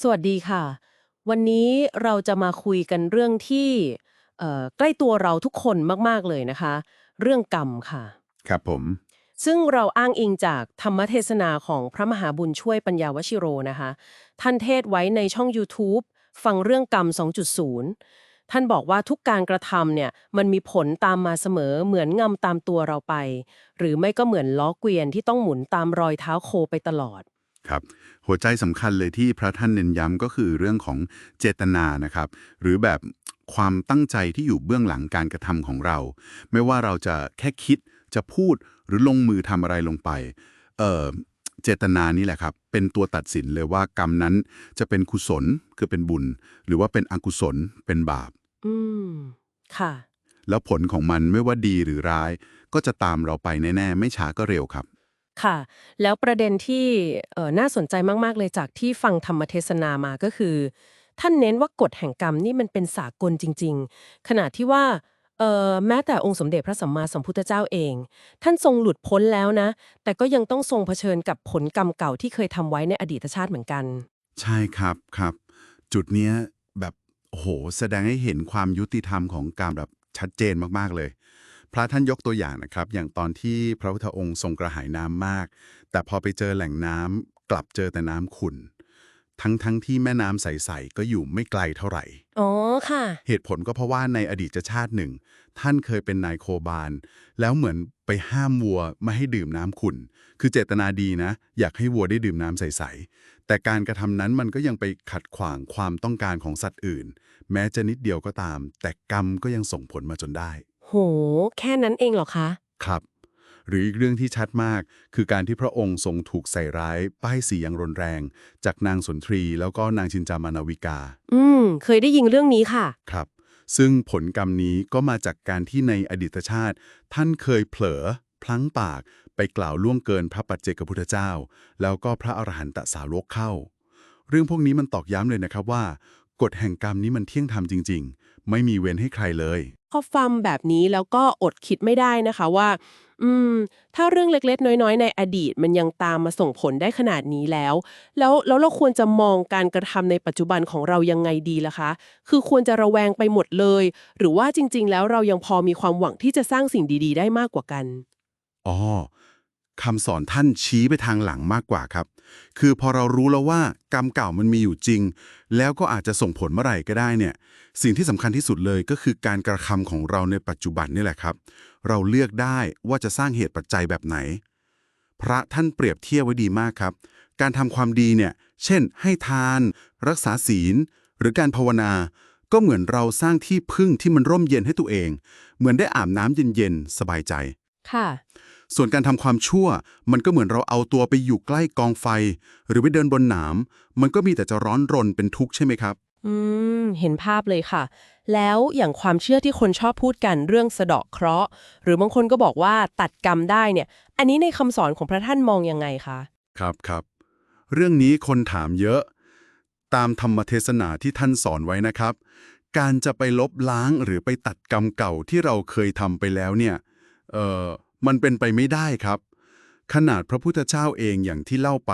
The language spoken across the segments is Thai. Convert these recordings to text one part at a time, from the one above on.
สวัสดีค่ะ วันนี้เราจะมาคุยกันเรื่องที่เอ่อใกล้ตัวเราทุกคนมาก ๆ เลยนะคะ เรื่องกรรมค่ะ ครับผม ซึ่งเราอ้างอิงจากธรรมเทศนาของพระมหาบุญช่วยปัญญาวชิโรนะคะ ท่านเทศไว้ในช่อง YouTube ฟังเรื่องกรรม 2.0 ท่านบอกว่าทุกการกระทำเนี่ยมันมีผลตามมาเสมอเหมือนงำตามตัวเราไป หรือไม่ก็เหมือนล้อเกวียนที่ต้องหมุนตามรอยเท้าโคไปตลอด ครับหัวใจสำคัญเลยที่พระท่านเน้นย้ำก็คือเรื่องของเจตนานะครับ หรือแบบความตั้งใจที่อยู่เบื้องหลังการกระทำของเรา ไม่ว่าเราจะแค่คิดจะพูดหรือลงมือทำอะไรลงไปเอ่อเจตนานี่แหละครับ เป็นตัวตัดสินเลยว่ากรรมนั้นจะเป็นกุศลคือเป็นบุญ หรือว่าเป็นอกุศลเป็นบาป อืม ค่ะ แล้วผลของมันไม่ว่าดีหรือร้าย ก็จะตามเราไปแน่ ๆ ไม่ช้าก็เร็วครับ ค่ะ แล้วประเด็นที่เอ่อน่าสนใจมาก ๆ เลยจากที่ฟังธรรมเทศนามาก็คือ ท่านเน้นว่ากฎแห่งกรรมนี่มันเป็นสากลจริง ๆ ขณะที่ว่าเอ่อแม้แต่องค์สมเด็จพระสัมมาสัมพุทธเจ้าเอง ท่านทรงหลุดพ้นแล้วนะ แต่ก็ยังต้องทรงเผชิญกับผลกรรมเก่าที่เคยทำไว้ในอดีตชาติเหมือนกัน ใช่ครับครับ จุดเนี้ยแบบโอ้โห แสดงให้เห็นความยุติธรรมของการมแบบชัดเจนมากๆเลย ระท่านยกตัวอย่างนะครับ อย่างตอนที่พระพุทธองค์ทรงกระหายน้ำมาก แต่พอไปเจอแหล่งน้ำกลับเจอแต่น้ำขุ่นทั้งทั้งที่แม่น้ำใสๆก็อยู่ไม่ไกลเท่าไหร่ อ๋อ ค่ะ เหตุผลก็เพราะว่าในอดีตชาติหนึ่ง ท่านเคยเป็นนายโคบาล แล้วเหมือนไปห้ามวัวไม่ให้ดื่มน้ำขุ่น คือเจตนาดีนะ อยากให้วัวได้ดื่มน้ำใสๆ แต่การกระทำนั้นมันก็ยังไปขัดขวางความต้องการของสัตว์อื่น แม้จะนิดเดียวก็ตาม แต่กรรมก็ยังส่งผลมาจนได้ โห แค่นั้นเองเหรอคะ ครับ หรืออีกเรื่องที่ชัดมาก คือการที่พระองค์ทรงถูกใส่ร้าย ป้ายสีอย่างรุนแรง จากนางสุนทรีแล้วก็นางชินจามานาวิกา อืม เคยได้ยินเรื่องนี้ค่ะ ครับ ซึ่งผลกรรมนี้ก็มาจากการที่ในอดีตชาติ ท่านเคยเผลอ พลั้งปาก ไปกล่าวล่วงเกินพระปัจเจกพุทธเจ้า แล้วก็พระอรหันตสาวกเข้า เรื่องพวกนี้มันตอกย้ำเลยนะครับว่า กฎแห่งกรรมนี้มันเที่ยงธรรมจริง ๆ ไม่มีเว้นให้ใครเลย พอฟังแบบนี้แล้วก็อดคิดไม่ได้นะคะว่า อืม ถ้าเรื่องเล็กๆ น้อยๆ ในอดีตมันยังตามมาส่งผลได้ขนาดนี้แล้ว แล้วแล้วเราควรจะมองการกระทำในปัจจุบันของเรายังไงดีล่ะคะ คือควรจะระแวงไปหมดเลย หรือว่าจริง ๆ แล้วเรายังพอมีความหวังที่จะสร้างสิ่งดี ๆ ได้มากกว่ากันอ๋อคำสอนท่านชี้ไปทางหลังมากกว่าครับ คือพอเรารู้แล้วว่ากรรมเก่ามันมีอยู่จริง แล้วก็อาจจะส่งผลเมื่อไหร่ก็ได้เนี่ย สิ่งที่สำคัญที่สุดเลยก็คือการกระทำของเราในปัจจุบันนี่แหละครับ เราเลือกได้ว่าจะสร้างเหตุปัจจัยแบบไหน พระท่านเปรียบเทียบไว้ดีมากครับ การทำความดีเนี่ย เช่น ให้ทาน รักษาศีล หรือการภาวนาก็เหมือนเราสร้างที่พึ่งที่มันร่มเย็นให้ตัวเอง เหมือนได้อาบน้ำเย็นๆ สบายใจ ค่ะ ส่วนการทำความชั่ว มันก็เหมือนเราเอาตัวไปอยู่ใกล้กองไฟ หรือไปเดินบนหนาม มันก็มีแต่จะร้อนรนเป็นทุกข์ใช่ไหมครับ อืม เห็นภาพเลยค่ะ แล้วอย่างความเชื่อที่คนชอบพูดกันเรื่องสะเดาะเคราะห์ หรือบางคนก็บอกว่าตัดกรรมได้เนี่ย อันนี้ในคำสอนของพระท่านมองยังไงคะ ครับครับ เรื่องนี้คนถามเยอะ ตามธรรมเทศนาที่ท่านสอนไว้นะครับ การจะไปลบล้างหรือไปตัดกรรมเก่าที่เราเคยทำไปแล้วเนี่ย เอ่อ มันเป็นไปไม่ได้ครับ ขนาดพระพุทธเจ้าเองอย่างที่เล่าไป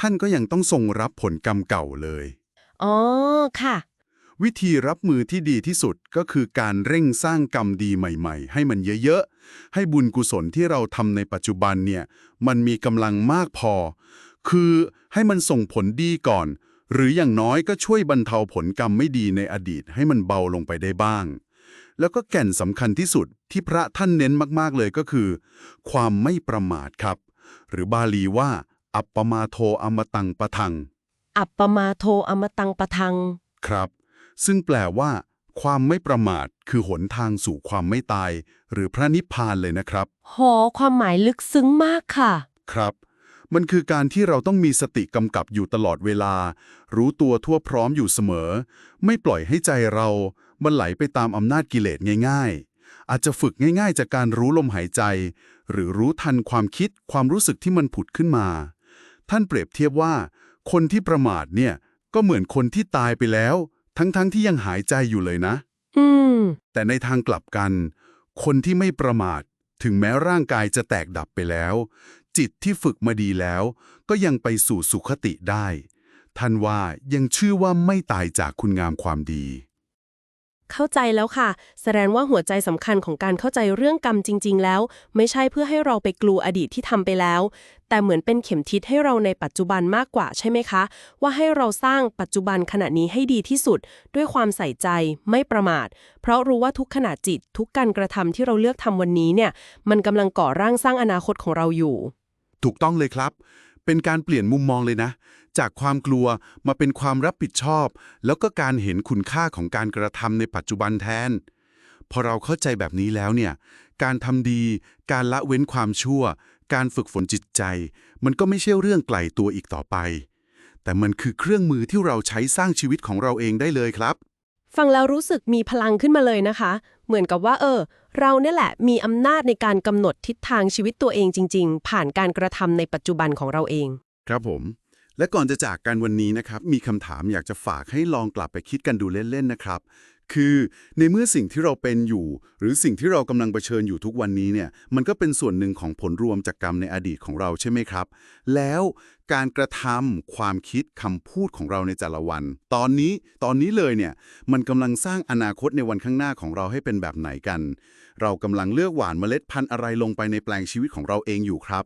ท่านก็ยังต้องทรงรับผลกรรมเก่าเลย อ๋อ ค่ะ วิธีรับมือที่ดีที่สุดก็คือการเร่งสร้างกรรมดีใหม่ๆ ให้มันเยอะๆ ให้บุญกุศลที่เราทำในปัจจุบันเนี่ย มันมีกำลังมากพอ คือให้มันส่งผลดีก่อน หรืออย่างน้อยก็ช่วยบรรเทาผลกรรมไม่ดีในอดีตให้มันเบาลงไปได้บ้าง แล้วก็แก่นสำคัญที่สุดที่พระท่านเน้นมากๆเลยก็คือ ความไม่ประมาทครับ หรือบาลีว่า อัปปมาโทอมตังปะทัง อัปปมาโทอมตังปะทัง ครับ ซึ่งแปลว่า ความไม่ประมาทคือหนทางสู่ความไม่ตาย หรือพระนิพพานเลยนะครับหอความหมายลึกซึ้งมากค่ะ ครับ มันคือการที่เราต้องมีสติกำกับอยู่ตลอดเวลา รู้ตัวทั่วพร้อมอยู่เสมอ ไม่ปล่อยให้ใจเรา มันไหลไปตามอำนาจกิเลสง่าย ๆ อาจจะฝึกง่าย ๆ จากการรู้ลมหายใจ หรือรู้ทันความคิดความรู้สึกที่มันผุดขึ้นมา ท่านเปรียบเทียบว่า คนที่ประมาทเนี่ยก็เหมือนคนที่ตายไปแล้ว ทั้งๆที่ยังหายใจอยู่เลยนะ อืม แต่ในทางกลับกัน คนที่ไม่ประมาท ถึงแม้ร่างกายจะแตกดับไปแล้ว จิตที่ฝึกมาดีแล้ว ก็ยังไปสู่สุขติได้ท่านว่ายังชื่อว่าไม่ตายจากคุณงามความดี เข้าใจแล้วค่ะ แสดงว่าหัวใจสำคัญของการเข้าใจเรื่องกรรมจริง ๆ แล้ว ไม่ใช่เพื่อให้เราไปกลัวอดีตที่ทำไปแล้ว แต่เหมือนเป็นเข็มทิศให้เราในปัจจุบันมากกว่าใช่ไหมคะ ว่าให้เราสร้างปัจจุบันขณะนี้ให้ดีที่สุด ด้วยความใส่ใจไม่ประมาท เพราะรู้ว่าทุกขณะจิต ทุกการกระทำที่เราเลือกทำวันนี้เนี่ย มันกำลังก่อร่างสร้างอนาคตของเราอยู่ ถูกต้องเลยครับ เป็นการเปลี่ยนมุมมองเลยนะ จากความกลัวมาเป็นความรับผิดชอบ แล้วก็การเห็นคุณค่าของการกระทำในปัจจุบันแทน พอเราเข้าใจแบบนี้แล้วเนี่ย การทำดี การละเว้นความชั่ว การฝึกฝนจิตใจ มันก็ไม่ใช่เรื่องไกลตัวอีกต่อไป แต่มันคือเครื่องมือที่เราใช้สร้างชีวิตของเราเองได้เลยครับ ฟังแล้วรู้สึกมีพลังขึ้นมาเลยนะคะ เหมือนกับว่า เออ เราเนี่ยแหละมีอำนาจในการกำหนดทิศทางชีวิตตัวเองจริง ๆ ผ่านการกระทำในปัจจุบันของเราเอง ครับผม และก่อนจะจากกันวันนี้นะครับ มีคำถามอยากจะฝากให้ลองกลับไปคิดกันดูเล่น ๆ นะครับ คือในเมื่อสิ่งที่เราเป็นอยู่ หรือสิ่งที่เรากำลังเผชิญอยู่ทุกวันนี้เนี่ยมันก็เป็นส่วนหนึ่งของผลรวมจากกรรมในอดีตของเราใช่ไหมครับ แล้วการกระทำความคิดคำพูดของเราในแต่ละวัน ตอนนี้ตอนนี้เลยเนี่ยมันกำลังสร้างอนาคตในวันข้างหน้าของเราให้เป็นแบบไหนกัน เรากำลังเลือกหว่านเมล็ดพันธุ์อะไรลงไปในแปลงชีวิตของเราเองอยู่ครับ